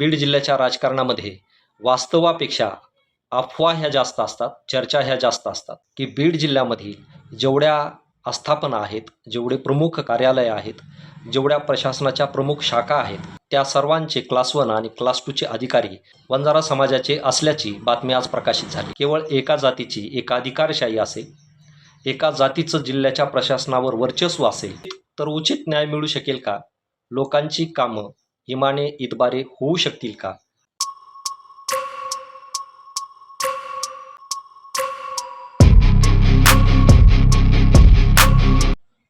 बीड जिल्ह्याच्या राजकारणामध्ये वास्तवापेक्षा अफवा ह्या जास्त असतात चर्चा ह्या जास्त असतात की बीड जिल्ह्यामधील जेवढ्या आस्थापना आहेत जेवढे प्रमुख कार्यालय आहेत जेवढ्या प्रशासनाच्या प्रमुख शाखा आहेत त्या सर्वांचे क्लास वन आणि क्लास टूचे अधिकारी वंजारा समाजाचे असल्याची बातमी आज प्रकाशित झाली. केवळ एका जातीची एकाधिकारशाही असेल एका जातीचं जिल्ह्याच्या प्रशासनावर वर्चस्व असेल तर उचित न्याय मिळू शकेल का? लोकांची कामं इमाने इतबारे होऊ शकतील का?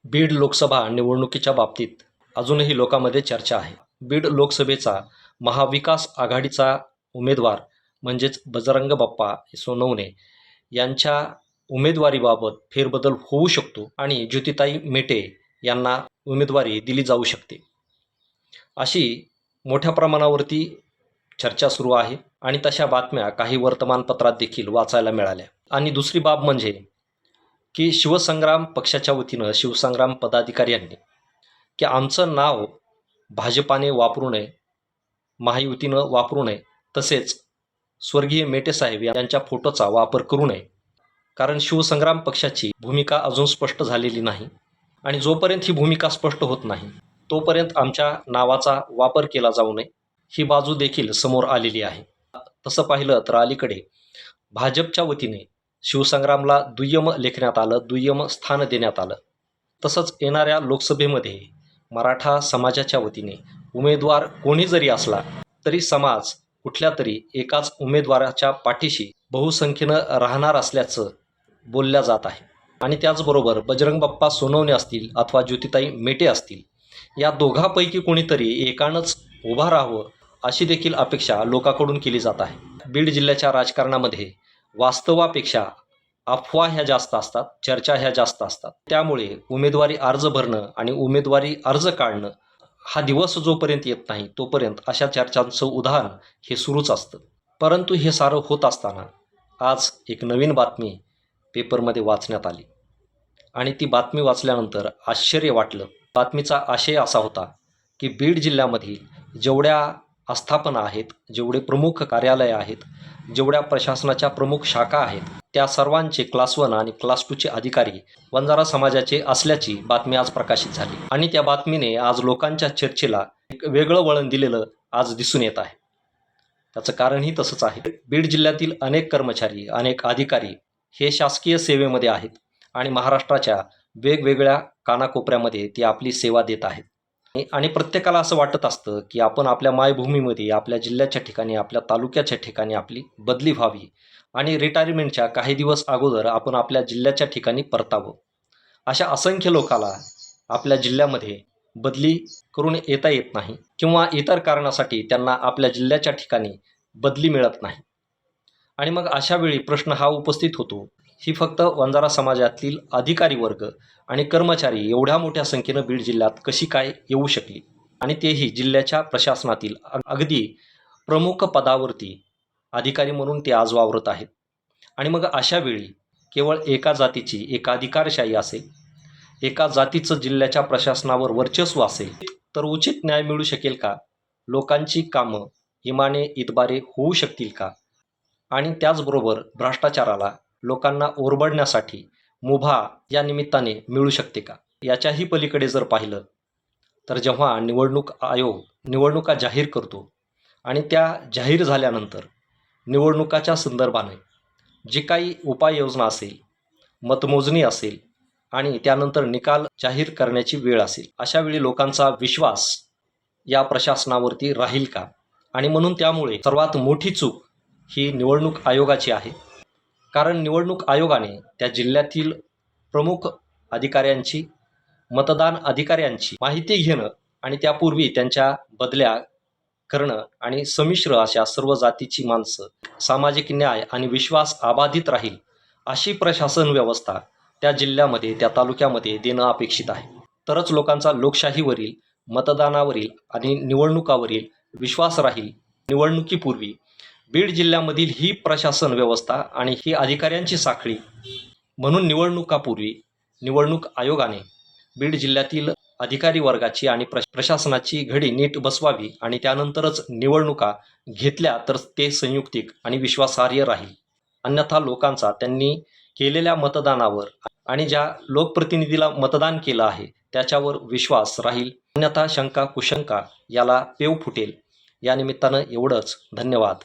बीड लोकसभा निवडणुकीच्या बाबतीत अजूनही लोकांमध्ये चर्चा आहे. बीड लोकसभेचा महाविकास आघाडीचा उमेदवार म्हणजेच बजरंग बाप्पा सोनवणे यांच्या उमेदवारीबाबत फेरबदल होऊ शकतो आणि ज्योतिताई मेटे यांना उमेदवारी दिली जाऊ शकते. अशी मोठ्या प्रमाणावरती चर्चा सुरू आहे आणि तशा बातम्या काही वर्तमानपत्रात देखील वाचायला मिळाल्या. आणि दुसरी बाब म्हणजे की शिवसंग्राम पक्षाच्या वतीनं शिवसंग्राम पदाधिकाऱ्यांनी की आमचं नाव भाजपाने वापरू नये महायुतीनं वापरू नये तसेच स्वर्गीय मेटेसाहेब यांच्या फोटोचा वापर करू नये. कारण शिवसंग्राम पक्षाची भूमिका अजून स्पष्ट झालेली नाही आणि जोपर्यंत ही भूमिका स्पष्ट होत नाही तोपर्यंत आमच्या नावाचा वापर केला जाऊ नये. ही बाजू देखील समोर आलेली आहे. तसं पाहिलं तर अलीकडे भाजपच्या वतीने शिवसंग्रामला दुय्यम लेखण्यात आलं दुय्यम स्थान देण्यात आलं. तसंच येणाऱ्या लोकसभेमध्ये मराठा समाजाच्या वतीने उमेदवार कोणी जरी असला तरी समाज कुठल्या तरी एकाच उमेदवाराच्या पाठीशी बहुसंख्येनं राहणार असल्याचं बोलल्या जात आहे. आणि त्याचबरोबर बजरंग बाप्पा सोनवणे असतील अथवा ज्योतिताई मेटे असतील या दोघांपैकी कोणीतरी एकानंच उभा राहावं अशी देखील अपेक्षा लोकांकडून केली जात आहे. बीड जिल्ह्याच्या राजकारणामध्ये वास्तवापेक्षा अफवा ह्या जास्त असतात चर्चा ह्या जास्त असतात. त्यामुळे उमेदवारी अर्ज भरणं आणि उमेदवारी अर्ज काढणं हा दिवस जोपर्यंत येत नाही तोपर्यंत अशा चर्चांचं उदाहरण हे सुरूच असतं. परंतु हे सारं होत असताना आज एक नवीन बातमी पेपरमध्ये वाचण्यात आली. आणि ती बातमी वाचल्यानंतर आश्चर्य वाटलं. बातमीचा आशय असा होता की बीड जिल्ह्यामधील जेवढ्या आस्थापना आहेत जेवढे प्रमुख कार्यालय आहेत जेवढ्या प्रशासनाच्या प्रमुख शाखा आहेत त्या सर्वांचे क्लास वन आणि क्लास टूचे अधिकारी वंजारा समाजाचे असल्याची बातमी आज प्रकाशित झाली. आणि त्या बातमीने आज लोकांच्या चर्चेला एक वेगळं वळण दिलेलं आज दिसून येत आहे. त्याचं कारणही तसंच आहे. बीड जिल्ह्यातील अनेक कर्मचारी अनेक अधिकारी हे शासकीय सेवेमध्ये आहेत आणि महाराष्ट्राच्या वेगवेगळ्या कानाकोपऱ्यामध्ये ती आपली सेवा देत आहेत. आणि- प्रत्येकाला असं वाटत असतं की आपण आपल्या मायभूमीमध्ये आपल्या जिल्ह्याच्या ठिकाणी आपल्या तालुक्याच्या ठिकाणी आपली बदली व्हावी आणि रिटायरमेंटच्या काही दिवस अगोदर आपण आपल्या जिल्ह्याच्या ठिकाणी परतावं. अशा असंख्य लोकाला आपल्या जिल्ह्यामध्ये बदली करून येता येत नाही किंवा इतर कारणासाठी त्यांना आपल्या जिल्ह्याच्या ठिकाणी बदली मिळत नाही. आणि मग अशा वेळी प्रश्न हा उपस्थित होतो ही फक्त वंजारा समाजातील अधिकारी वर्ग आणि कर्मचारी एवढ्या मोठ्या संख्येनं बीड जिल्ह्यात कशी काय येऊ शकली? आणि तेही जिल्ह्याच्या प्रशासनातील अग- अगदी प्रमुख पदावरती अधिकारी म्हणून ते आज वावरत आहेत. आणि मग अशा वेळी केवळ एका जातीची एकाधिकारशाही असेल एका जातीचं जिल्ह्याच्या प्रशासनावर वर्चस्व असेल तर उचित न्याय मिळू शकेल का? लोकांची कामं इमाने इतबारे होऊ शकतील का? आणि त्याचबरोबर भ्रष्टाचाराला लोकांना ओरबडण्यासाठी मुभा या निमित्ताने मिळू शकते का? याच्याही पलीकडे जर पाहिलं तर जेव्हा निवडणूक आयोग निवडणुका जाहीर करतो आणि त्या जाहीर झाल्यानंतर निवडणुकाच्या संदर्भाने जी काही उपाययोजना असेल मतमोजणी असेल आणि त्यानंतर निकाल जाहीर करण्याची वेळ असेल अशा वेळी लोकांचा विश्वास या प्रशासनावरती राहील का? आणि म्हणून त्यामुळे सर्वात मोठी चूक ही निवडणूक आयोगाची आहे. कारण निवडणूक आयोगाने त्या जिल्ह्यातील प्रमुख अधिकाऱ्यांची मतदान अधिकाऱ्यांची माहिती घेणं आणि त्यापूर्वी त्यांच्या बदल्या करणं आणि संमिश्र अशा सर्व जातीची माणसं सामाजिक न्याय आणि विश्वास अबाधित राहील अशी प्रशासन व्यवस्था त्या जिल्ह्यामध्ये त्या तालुक्यामध्ये देणं अपेक्षित आहे. तरच लोकांचा लोकशाहीवरील मतदानावरील आणि निवडणुकावरील विश्वास राहील. निवडणुकीपूर्वी बीड जिल्ह्यामधील ही प्रशासन व्यवस्था आणि ही अधिकाऱ्यांची साखळी म्हणून निवडणुकापूर्वी निवडणूक आयोगाने बीड जिल्ह्यातील अधिकारी वर्गाची आणि प्र प्रशासनाची घडी नीट बसवावी आणि त्यानंतरच निवडणुका घेतल्या तर ते संयुक्तिक आणि विश्वासार्ह राहील. अन्यथा लोकांचा त्यांनी केलेल्या मतदानावर आणि ज्या लोकप्रतिनिधीला मतदान केलं आहे त्याच्यावर विश्वास राहील. अन्यथा शंका कुशंका याला पेव फुटेल. या निमित्तानं एवढंच. धन्यवाद.